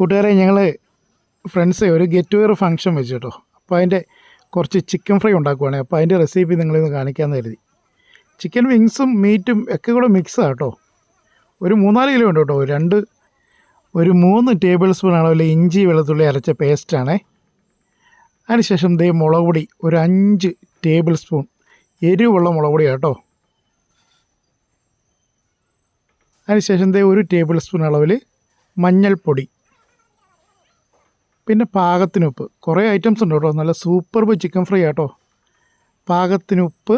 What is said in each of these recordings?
കൂട്ടുകാരെ ഞങ്ങൾ ഫ്രണ്ട്സ് ഒരു ഗെറ്റ് ടുഗർ ഫംഗ്ഷൻ വെച്ചു കേട്ടോ. അപ്പോൾ അതിന്റെ കുറച്ച് ചിക്കൻ ഫ്രൈ ഉണ്ടാക്കുവാണ്. അപ്പോൾ അതിന്റെ റെസിപ്പി നിങ്ങളിന്ന് കാണിക്കാമെന്ന് കരുതി. ചിക്കൻ വിങ്സും മീറ്റും ഒക്കെ കൂടെ മിക്സാണ് കേട്ടോ. ഒരു മൂന്നാൽ കിലോ ഉണ്ട് കേട്ടോ. രണ്ട് ഒരു മൂന്ന് ടേബിൾ സ്പൂൺ അളവിൽ ഇഞ്ചി വെളുത്തുള്ളി അരച്ച പേസ്റ്റാണേ അതിനുശേഷം ദേ മുളക് പൊടി ഒരു അഞ്ച് ടേബിൾ സ്പൂൺ എരിവുള്ള മുളക് പൊടി കേട്ടോ. അതിനുശേഷം ദേ ഒരു ടേബിൾ സ്പൂൺ അളവിൽ മഞ്ഞൾപ്പൊടി പിന്നെ പാകത്തിന് ഉപ്പ് കുറേ ഐറ്റംസ് ഉണ്ട് കേട്ടോ. നല്ല സൂപ്പർബ് ചിക്കൻ ഫ്രൈ ആട്ടോ. പാകത്തിന് ഉപ്പ്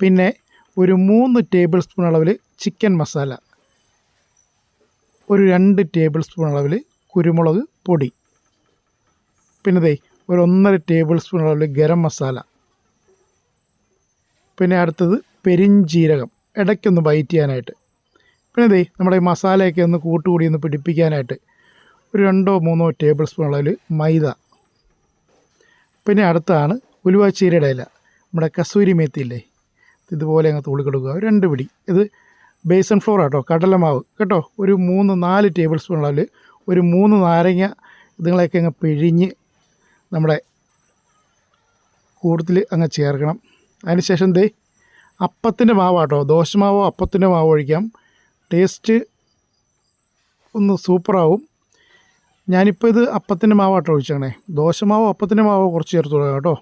പിന്നെ ഒരു മൂന്ന് ടേബിൾ സ്പൂൺ അളവിൽ ചിക്കൻ മസാല ഒരു രണ്ട് ടേബിൾ സ്പൂൺ അളവിൽ കുരുമുളക് പൊടി. പിന്നെ ദേ ഒരു ഒന്നര ടേബിൾ സ്പൂൺ അളവിൽ ഗരം മസാല പിന്നെ അടുത്തത് പെരിഞ്ജീരകം ഇടയ്ക്കൊന്ന് ബൈറ്റ് ചെയ്യാനായിട്ട്. പിന്നെ ദേ നമ്മുടെ ഈ മസാലയൊക്കെ ഒന്ന് കൂട്ടുകൂടി ഒന്ന് പിടിപ്പിക്കാനായിട്ട്. ഒരു രണ്ടോ മൂന്നോ ടേബിൾ സ്പൂൺ അളവിൽ മൈദ. പിന്നെ അടുത്താണ് ഉലുവാച്ചീരയുടെ ഇല. നമ്മുടെ കസൂരി മേത്തി ഇല്ലേ ഇതുപോലെ അങ്ങ് തുള്ളിക്കൊടുക്കുക കൊടുക്കുക ഒരു രണ്ട് പിടി. ഇത് ബേസൺ ഫ്ലോർ കേട്ടോ കടലമാവ്. കേട്ടോ ഒരു മൂന്ന് നാല് ടേബിൾ സ്പൂൺ അളവിൽ ഒരു മൂന്ന് നാരങ്ങ ഇതുങ്ങളെയൊക്കെ അങ്ങ് പിഴിഞ്ഞ് നമ്മുടെ കൂടുതൽ അങ്ങ് ചേർക്കണം. അതിനുശേഷം ദേ അപ്പത്തിന്റെ മാവാട്ടോ ദോശമാവോ അപ്പത്തിന്റെ മാവോ ഒഴിക്കാം. ടേസ്റ്റ് ഒന്ന് സൂപ്പറാവും. ഞാനിപ്പോൾ ഇത് അപ്പത്തിന്റെ മാവാട്ടോ ഒഴിച്ചേക്കണേ. ദോശമാവോ അപ്പത്തിന്റെ മാവോ കുറച്ച് ചേർത്ത് കൊടുക്കാം കേട്ടോ.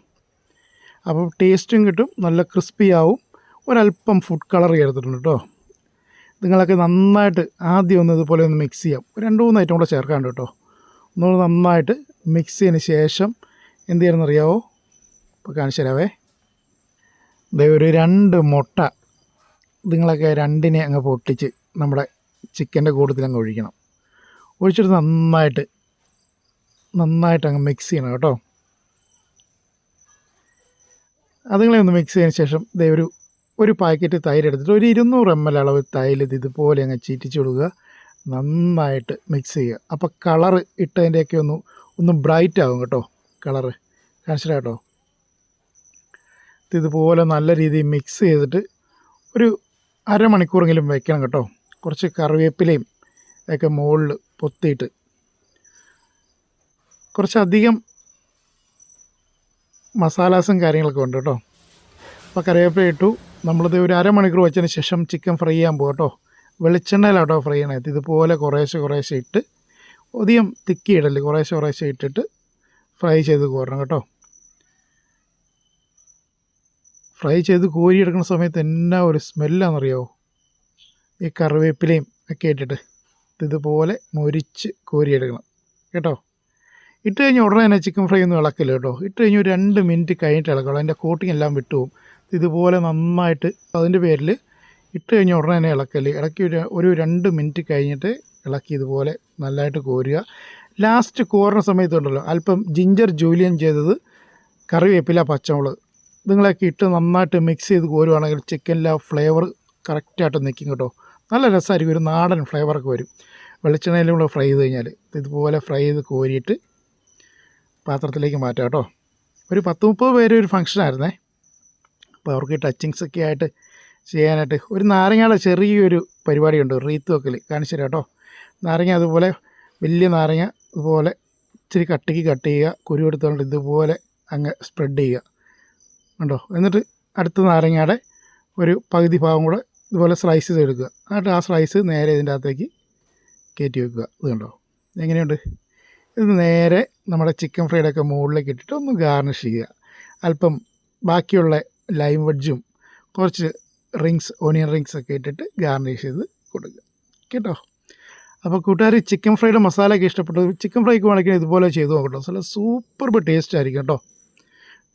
അപ്പോൾ ടേസ്റ്റും കിട്ടും നല്ല ക്രിസ്പി ആവും. ഒരല്പം ഫുഡ് കളർ ചേർത്തിട്ടുണ്ട് കേട്ടോ. നിങ്ങളൊക്കെ നന്നായിട്ട് ആദ്യം ഒന്ന് ഇതുപോലെ ഒന്ന് മിക്സ് ചെയ്യാം. രണ്ട് മൂന്ന് ഐറ്റം കൂടെ ചേർക്കാണ്ട് കേട്ടോ. ഒന്നുകൂടെ നന്നായിട്ട് മിക്സ് ചെയ്തതിന് ശേഷം എന്ത് ചെയ്യണമെന്ന് അറിയാവോ? ഇപ്പോൾ കാണിച്ചു തരാവേ. ദേ ഒരു രണ്ട് മുട്ട നിങ്ങളൊക്കെ രണ്ടിനെ അങ്ങ് പൊട്ടിച്ച് നമ്മുടെ ചിക്കന്റെ കൂട്ടത്തിൽ അങ്ങ് ഒഴിക്കണം. ഒഴിച്ചിട്ട് നന്നായിട്ട് നന്നായിട്ട് അങ്ങ് മിക്സ് ചെയ്യണം കേട്ടോ. അതുങ്ങളെ ഒന്ന് മിക്സ് ചെയ്തതിന് ശേഷം ദേ ഒരു ഒരു പാക്കറ്റ് തൈര് എടുത്തിട്ട് ഒരു ഇരുന്നൂറ് എം എൽ അളവ് തൈര് ഇത് ഇതുപോലെ അങ്ങ് ചീറ്റിച്ച് കൊടുക്കുക. നന്നായിട്ട് മിക്സ് ചെയ്യുക. അപ്പോൾ കളറ് ഇട്ടതിന്റെയൊക്കെ ഒന്ന് ഒന്ന് ബ്രൈറ്റ് ആകും കേട്ടോ കളറ് മനസ്സിലായിട്ടോ ഇതുപോലെ നല്ല രീതിയിൽ മിക്സ് ചെയ്തിട്ട് ഒരു അരമണിക്കൂറെങ്കിലും വെക്കണം കേട്ടോ. കുറച്ച് കറിവേപ്പിലയും ഒക്കെ മുകളിൽ പൊത്തിയിട്ട് കുറച്ചധികം മസാലാസും കാര്യങ്ങളൊക്കെ ഉണ്ട് കേട്ടോ. അപ്പോൾ കറിവേപ്പില ഇട്ടു. നമ്മളിത് ഒരു അരമണിക്കൂർ വെച്ചതിന് ശേഷം ചിക്കൻ ഫ്രൈ ചെയ്യാൻ പോകും കേട്ടോ. വെളിച്ചെണ്ണയിലാട്ടോ ഫ്രൈ ചെയ്യണത്. ഇതുപോലെ കുറേശ്ശെ കുറേശ്ശെ ഇട്ട് അധികം തിക്കി ഇടൽ കുറേശ്ശെ കുറേശ്ശെ ഇട്ടിട്ട് ഫ്രൈ ചെയ്ത് കോരണം കേട്ടോ. ഫ്രൈ ചെയ്ത് കോരിയെടുക്കുന്ന സമയത്ത് എന്നാ ഒരു സ്മെല്ലാണെന്നറിയാമോ ഈ കറിവേപ്പിലയും ഒക്കെ ഇട്ടിട്ട്. ഇതുപോലെ മൊരിച്ച് കോരിയെടുക്കണം. കേട്ടോ? ഇട്ട് കഴിഞ്ഞാൽ ഉടനെ തന്നെ ചിക്കൻ ഫ്രൈ ഒന്നും ഇളക്കില്ല കേട്ടോ. ഇട്ട് കഴിഞ്ഞ് ഒരു രണ്ട് മിനിറ്റ് കഴിഞ്ഞിട്ട് ഇളക്കണം. അതിന്റെ കോട്ടിങ് എല്ലാം വിട്ടുപോകും ഇതുപോലെ നന്നായിട്ട് അതിന്റെ പേരിൽ ഇട്ട് കഴിഞ്ഞാൽ ഉടനെ തന്നെ ഇളക്കൽ. ഇളക്കി ഒരു ഒരു രണ്ട് മിനിറ്റ് കഴിഞ്ഞിട്ട് ഇളക്കി ഇതുപോലെ നല്ലതായിട്ട് കോരുക. ലാസ്റ്റ് കോരുന്ന സമയത്തുണ്ടല്ലോ അല്പം ജിഞ്ചർ ജൂലിയൻ ചെയ്തത് കറിവേപ്പില പച്ചമുളക്. നിങ്ങളൊക്കെ ഇട്ട് നന്നായിട്ട് മിക്സ് ചെയ്ത് കോരുവാണെങ്കിൽ ചിക്കനിലെ ഫ്ലേവർ കറക്റ്റായിട്ട് നിൽക്കും കേട്ടോ. നല്ല രസമായിരിക്കും ഒരു നാടൻ ഫ്ലേവറൊക്കെ വരും. വെളിച്ചെണ്ണയിലും കൂടെ ഫ്രൈ ചെയ്ത് കഴിഞ്ഞാൽ ഇതുപോലെ ഫ്രൈ ചെയ്ത് കോരിയിട്ട് പാത്രത്തിലേക്ക് മാറ്റാം കേട്ടോ. ഒരു പത്ത് മുപ്പത് പേര് ഒരു ഫംഗ്ഷനായിരുന്നേ അപ്പോൾ അവർക്ക് ടച്ചിങ്സ് ഒക്കെ ആയിട്ട് ചെയ്യാനായിട്ട് ഒരു നാരങ്ങയുടെ ചെറിയൊരു പരിപാടിയുണ്ട് റീത്ത് വെക്കൽ കാണിച്ചു തരാം കേട്ടോ. നാരങ്ങ അതുപോലെ വലിയ നാരങ്ങ ഇതുപോലെ ഇച്ചിരി കട്ടിക്ക് കട്ട് ചെയ്യുക കുരു എടുത്തുകൊണ്ട് ഇതുപോലെ അങ്ങ് സ്പ്രെഡ് ചെയ്യുക. കണ്ടോ? എന്നിട്ട് അടുത്ത നാരങ്ങയുടെ ഒരു പകുതി ഭാഗം കൂടെ ഇതുപോലെ സ്ലൈസസ് എടുക്കുക. എന്നിട്ട് ആ സ്ലൈസ് നേരെ ഇതിന്റെ അകത്തേക്ക് കയറ്റി വെക്കുക. ഇത് കണ്ടോ? എങ്ങനെയുണ്ട്? ഇത് നേരെ നമ്മുടെ ചിക്കൻ ഫ്രൈഡ് ഒക്കെ മുകളിലേക്ക് ഇട്ടിട്ട് ഒന്ന് ഗാർണിഷ് ചെയ്യുക. അല്പം ബാക്കിയുള്ള ലൈം വെഡ്ജും കുറച്ച് റിങ്സ് ഓണിയൻ റിങ്സ് ഒക്കെ ഇട്ടിട്ട് ഗാർണിഷ് ചെയ്ത് കൊടുക്കുക. കേട്ടോ? അപ്പോൾ കൂട്ടുകാർ ചിക്കൻ ഫ്രൈയുടെ മസാലയൊക്കെ ഇഷ്ടപ്പെട്ടു. ചിക്കൻ ഫ്രൈക്ക് വേണമെങ്കിൽ ഇതുപോലെ ചെയ്ത് നോക്കട്ടോ. നല്ല സൂപ്പർ ടേസ്റ്റ് ആയിരിക്കും കേട്ടോ.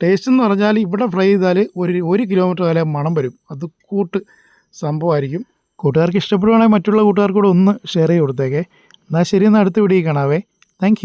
ടേസ്റ്റ് എന്ന് പറഞ്ഞാൽ ഇവിടെ ഫ്രൈ ചെയ്താൽ ഒരു ഒരു കിലോമീറ്റർ വരെ മണം വരും. അത് കൂട്ട് സംഭവമായിരിക്കും. കൂട്ടുകാർക്ക് ഇഷ്ടപ്പെടുവാണെങ്കിൽ മറ്റുള്ള കൂട്ടുകാർക്കൂടെ ഒന്ന് ഷെയർ ചെയ്ത് കൊടുത്തേക്കേ. എന്നാൽ ശരി എന്നാൽ അടുത്ത വീഡിയോ കാണാവേ. താങ്ക്